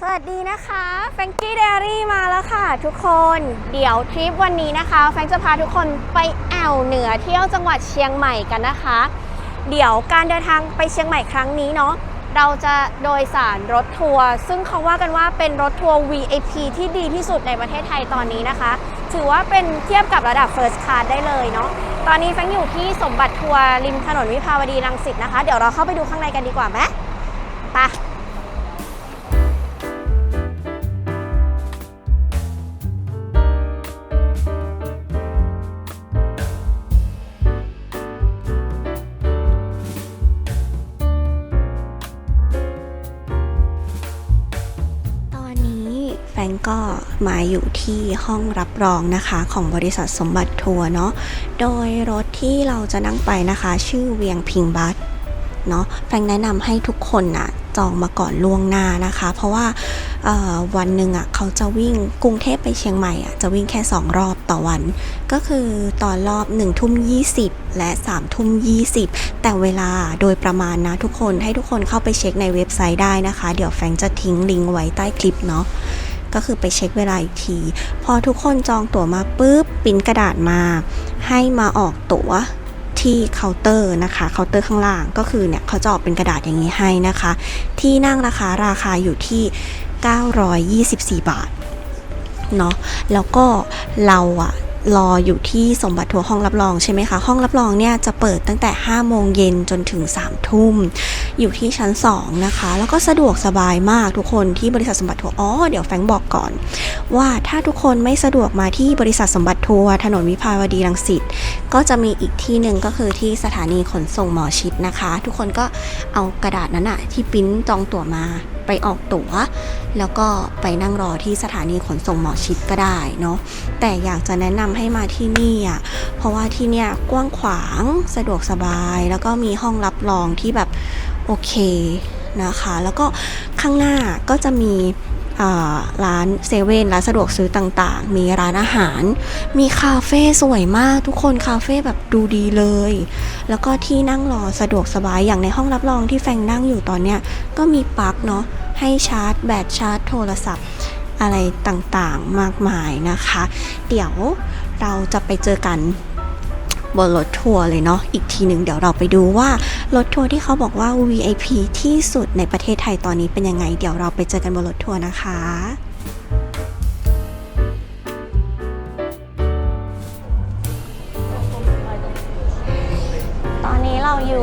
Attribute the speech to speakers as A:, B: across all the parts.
A: สวัสดีนะคะแฟงกี้เดรี่มาแล้วค่ะทุกคน เดี๋ยวทริปวันนี้นะคะ แฟงจะพาทุกคนไปแอวเหนือเที่ยวจังหวัดเชียงใหม่กันนะคะ เดี๋ยวการเดินทางไปเชียงใหม่ครั้งนี้เนาะเราจะโดยสารรถทัวร์ซึ่งเขาว่ากันว่าเป็นรถทัวร์ VIP ที่ดีที่สุดในประเทศไทยตอนนี้นะคะ ถือว่าเป็นเทียบกับระดับ First Class ได้เลยเนาะตอนนี้แฟงอยู่ที่สมบัติทัวร์ริมถนนวิภาวดีรังสิตนะคะ เดี๋ยวเราเข้าไปดูข้างในกันดีกว่าไหมไป มาอยู่ที่ห้องรับรองนะคะของบริษัทสมบัติทัวร์เนาะ โดยรถที่เราจะนั่งไปนะคะ ชื่อเวียงพิงบัสเนาะแฟงแนะนำให้ทุกคนนะจองมาก่อนล่วงหน้านะคะ เพราะว่าวันหนึ่งอะเขาจะวิ่งกรุงเทพไปเชียงใหม่อะจะวิ่งแค่ 2 รอบต่อวัน ก็คือตอนรอบ1ทุ่ม20 และ3ทุ่ม20 แต่เวลาโดยประมาณนะทุกคนให้ทุกคนเข้าไปเช็คในเว็บไซต์ได้นะคะ เดี๋ยวแฟงจะทิ้งลิงก์ไว้ใต้คลิปเนาะ ก็คือไปเช็คเวลาอีกที พอทุกคนจองตั๋วมาปุ๊บปิ้นกระดาษมา ให้มาออกตั๋วที่เคาน์เตอร์นะคะเคาน์เตอร์ข้างล่างก็คือเนี่ยเขาจะออกเป็นกระดาษอย่างนี้ให้นะคะ ที่นั่งราคาราคาอยู่ที่ 924 บาทเนาะแล้วก็เราอะรออยู่ที่สมบัติทัวร์ห้องรับรองใช่ไหมคะ ห้องรับรองเนี่ยจะเปิดตั้งแต่ 5 โมงเย็นจนถึง 3 ทุ่ม อยู่ที่ชั้น 2 นะคะ แล้วก็สะดวกสบายมากทุกคนที่บริษัทสมบัติทัวร์อ๋อเดี๋ยวแฟงบอกก่อน ว่าถ้าทุกคนไม่สะดวกมาที่บริษัทสมบัติทัวร์ถนนวิภาวดีรังสิตก็จะมีอีกที่หนึ่งก็คือที่สถานีขนส่งหมอชิดนะคะ ทุกคนก็เอากระดาษนั้นอะที่ปิ้นจองตั๋วมาไปออกตั๋ว แล้วก็ไปนั่งรอที่สถานีขนส่งหมอชิดก็ได้เนาะแต่อยากจะแนะนำให้มาที่นี่อะเพราะว่าที่เนี่ยกว้างขวางสะดวกสบาย แล้วก็มีห้องรับรองที่แบบ โอเคนะคะ แล้วก็ข้างหน้าก็จะมีร้านเซเว่นร้านสะดวกซื้อต่างๆ มีร้านอาหาร มีคาเฟ่สวยมากทุกคนคาเฟ่แบบดูดีเลย แล้วก็ที่นั่งรอสะดวกสบายอย่างในห้องรับรองที่แฟงนั่งอยู่ตอนเนี้ยก็มีปลั๊กเนาะให้ชาร์จ แบตชาร์จ โทรศัพท์อะไรต่างๆมากมายนะคะ เดี๋ยวเราจะไปเจอกัน บนรถทัวร์เลยเนาะอีกทีหนึ่งเดี๋ยวเราไปดูว่ารถทัวร์ที่เขาบอกว่า VIP ที่สุดในประเทศไทยตอนนี้เป็นยังไง เดี๋ยวเราไปเจอกันบนรถทัวร์นะคะ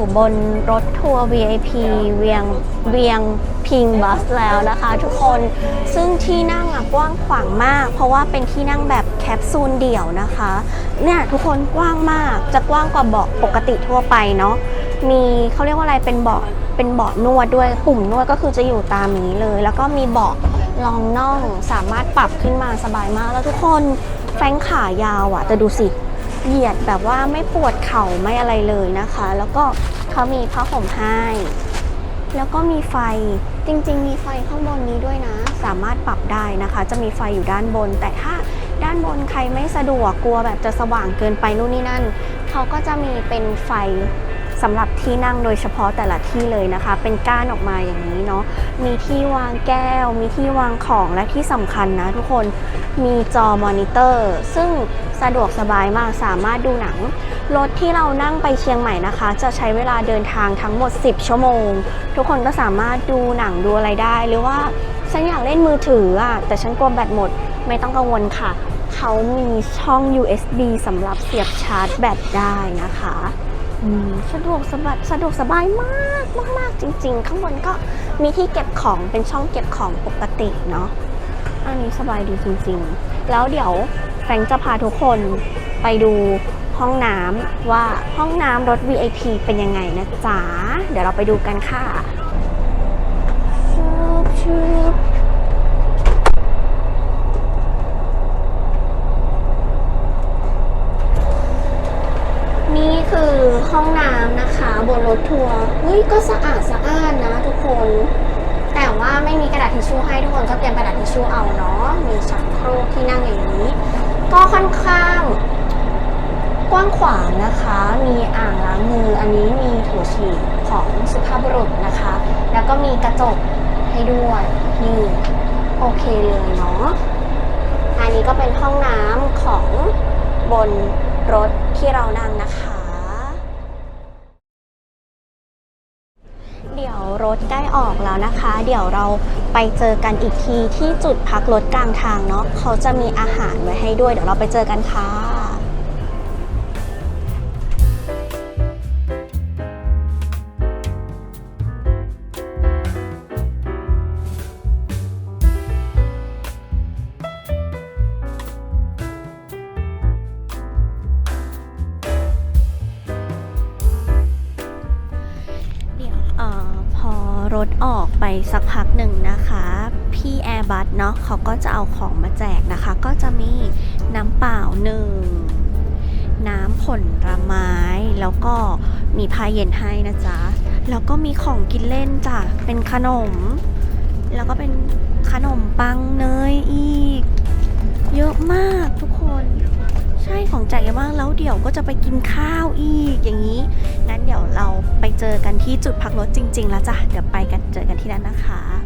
A: อยู่บนรถทัวร์ VIP เวียงเวียงพิงบัสแล้วนะคะทุกคนซึ่งที่นั่งกว้างขวางมาก เพราะว่าเป็นที่นั่งแบบแคปซูลเดี่ยวนะคะ เนี่ยทุกคนกว้างมากจะกว้างกว่าเบาะปกติทั่วไปเนาะมีเขาเรียกว่าอะไรเป็นเบาะเป็นเบาะนวดด้วยปุ่มนวดก็คือจะอยู่ตามนี้เลย แล้วก็มีเบาะรองน่องสามารถปรับขึ้นมาสบายมาก แล้วทุกคนแฟงขายาวอะแต่ดูสิ เหยียดแบบว่าไม่ปวดเข่าไม่อะไรเลยนะคะ แล้วก็เขามีผ้าห่มให้แล้วก็มีไฟจริง ๆ มีไฟข้างบนนี้ด้วยนะ สามารถปรับได้นะคะ จะมีไฟอยู่ด้านบน แต่ถ้าด้านบนใครไม่สะดวกกลัวแบบจะสว่างเกินไปนู่นนี่นั่นเขาก็จะมีเป็นไฟ สำหรับที่นั่งโดยเฉพาะแต่ละที่เลยนะคะ เป็นก้านออกมาอย่างนี้เนาะมีที่วางแก้ว มีที่วางของและที่สำคัญนะทุกคนมีจอมอนิเตอร์ ซึ่งสะดวกสบายมากสามารถดูหนัง รถที่เรานั่งไปเชียงใหม่นะคะ จะใช้เวลาเดินทางทั้งหมด 10 ชั่วโมง ทุกคนก็สามารถดูหนังดูอะไรได้ หรือว่าฉันอยากเล่นมือถืออะแต่ฉันกลัวแบตหมดไม่ต้องกังวลค่ะ เขามีช่อง USB สำหรับเสียบชาร์จแบตได้นะคะ สะดวกสบายสะดวกสบายมากมากมากจริง ๆ ข้างบนก็มีที่เก็บของเป็นช่องเก็บของปกติเนาะอันนี้สบายดีจริง ๆ แล้วเดี๋ยวแฟงจะพาทุกคนไปดูห้องน้ำว่าห้องน้ำรถ VIP เป็นยังไงนะจ๊ะ เดี๋ยวเราไปดูกันค่ะชุบชุบนี่คือ ห้องน้ำนะคะ บนรถทัวร์เฮ้ยก็สะอาดสะอ้านนะทุกคน แต่ว่าไม่มีกระดาษทิชชู่ให้ทุกคนก็เตรียมกระดาษทิชชู่เอาเนาะมีชักโครกที่นั่งอย่างนี้ ก็ค่อนข้าง กว้างขวางนะคะ มีอ่างล้างมืออันนี้มีโถูฉี่ของสุภาพบุรุษนะคะ แล้วก็มีกระจกให้ด้วยนี่โอเคเลยเนาะอันนี้ก็เป็นห้องน้ำของบนรถที่เรานั่งนะคะ เดี๋ยวรถใกล้ออกแล้วนะคะ เดี๋ยวเราไปเจอกันอีกทีที่จุดพักรถกลางทางเนาะเขาจะมีอาหารไว้ให้ด้วย เดี๋ยวเราไปเจอกันค่ะ รถออกไปสักพักหนึ่งนะคะ พี่แอร์บัสเนาะเขาก็จะเอาของมาแจกนะคะ ก็จะมีน้ำเปล่าหนึ่งน้ำผลไม้ แล้วก็มีพายเย็นให้นะจ๊ะ แล้วก็มีของกินเล่นจ้ะ เป็นขนม แล้วก็เป็นขนมปังเนยอีก เยอะมากทุกคน ใช่ของแจกเยอะมากแล้วเดี๋ยวก็จะไปกินข้าวอีกอย่างนี้ งั้นเดี๋ยวเราไปเจอกันที่จุดพักรถจริง ๆ แล้วจ้ะ เดี๋ยวไปกันเจอกันที่นั่นนะคะ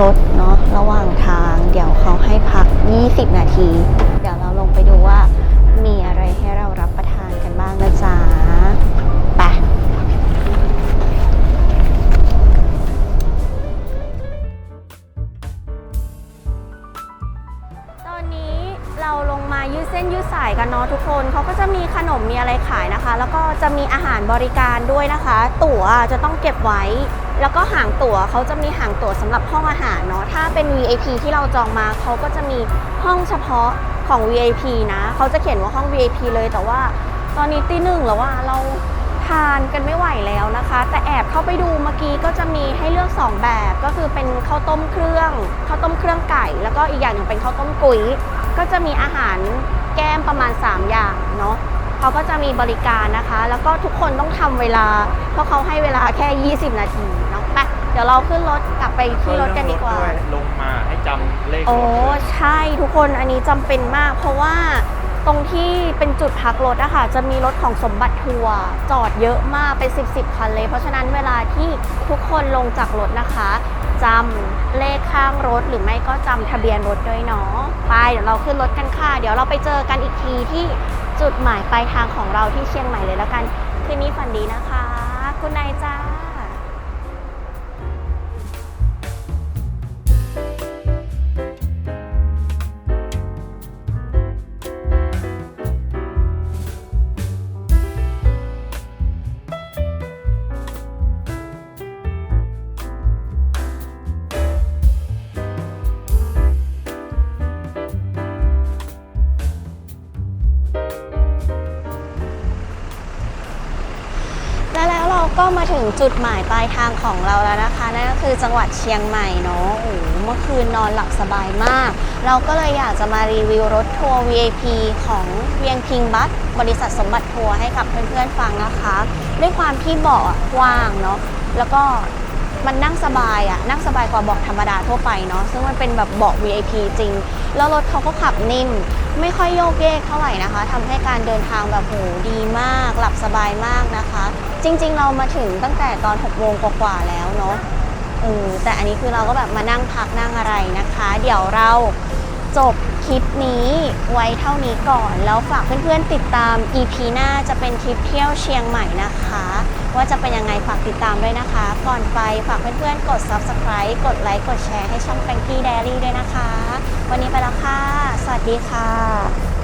A: รถเนาะระหว่างทาง เดี๋ยวเขาให้พัก 20 นาที เดี๋ยวเราลงไปดูว่า มีอะไรให้เรารับประทานกันบ้างนะจ๊ะไปตอนนี้เราลงมายืดเส้นยืดสายกันเนาะทุกคนเขาก็จะมีขนมมีอะไรขายนะคะ แล้วก็จะมีอาหารบริการด้วยนะคะ ตั๋วจะต้องเก็บไว้ แล้วก็หางตั๋วเขาจะมีหางตั๋วสำหรับห้องอาหารเนาะถ้าเป็น VIP ที่เราจองมาเขาก็จะมีห้องเฉพาะของ VIP นะเขาจะเขียนว่าห้อง VIP เลยแต่ว่าตอนนี้ตีหนึ่งแล้วว่าเราทานกันไม่ไหวแล้วนะคะ แต่แอบเข้าไปดูเมื่อกี้ก็จะมีให้เลือก 2 แบบก็คือเป็นข้าวต้มเครื่องข้าวต้มเครื่องไก่ แล้วก็อีกอย่างหนึ่งเป็นข้าวต้มกุ๋ยก็จะมีอาหารแก้มประมาณ 3 อย่างเนาะ เขาก็จะมีบริการนะคะ แล้วก็ทุกคนต้องทำเวลา เพราะเขาให้เวลาแค่ 20 นาทีเนาะไปเดี๋ยวเราขึ้นรถกลับไปที่รถกันดีกว่า
B: ลงมาให้จำเลขรถ
A: โอ้
B: ด้วย
A: ใช่ทุกคนอันนี้จำเป็นมาก เพราะว่าตรงที่เป็นจุดพักรถอะค่ะจะมีรถของสมบัติทัวร์จอดเยอะมากเป็น 10บสคันเลย เพราะฉะนั้นเวลาที่ทุกคนลงจากรถนะคะจำเลขข้างรถหรือไม่ก็จำทะเบียนรถด้วยเนาะไปเดี๋ยวเราขึ้นรถกันค่ะ เดี๋ยวเราไปเจอกันอีกทีที่ จุดหมายปลายทางของเราที่เชียงใหม่เลยแล้วกัน คืนนี้ฝันดีนะคะ คุณนายจ้า ก็มาถึงจุดหมายปลายทางของเราแล้วนะคะ นั่นก็คือจังหวัดเชียงใหม่เนาะโอ้เมื่อคืนนอนหลับสบายมาก เราก็เลยอยากจะมารีวิวรถทัวร์ VIP ของเวียงพิงบัสบริษัทสมบัติทัวร์ให้กับเพื่อนๆฟังนะคะ ด้วยความที่เบาะกว้างเนาะแล้วก็มันนั่งสบายอะนั่งสบายกว่าเบาะธรรมดาทั่วไปเนาะซึ่งมันเป็นแบบเบาะ VIP จริง แล้วรถเขาก็ขับนิ่ม ไม่ค่อยโยกเยกเท่าไหร่นะคะทำให้การเดินทางแบบโหดีมาก หลับสบายมากนะคะ จริง ๆ เรามาถึงตั้งแต่ตอน6โมงกว่าๆแล้วเนาะเออแต่อันนี้คือเราก็แบบมานั่งพักนั่งอะไรนะคะ เดี๋ยวเราจบคลิปนี้ไว้เท่านี้ก่อน แล้วฝากเพื่อนๆติดตาม EP หน้าจะเป็นทริปเที่ยวเชียงใหม่นะคะ ว่าจะเป็นยังไงฝากติดตามด้วยนะคะ ก่อนไปฝากเพื่อนๆกด Subscribe กดไลค์กดแชร์ให้ช่อง Frankie Diary ด้วยนะคะ วันนี้ไปแล้วค่ะ สวัสดีค่ะ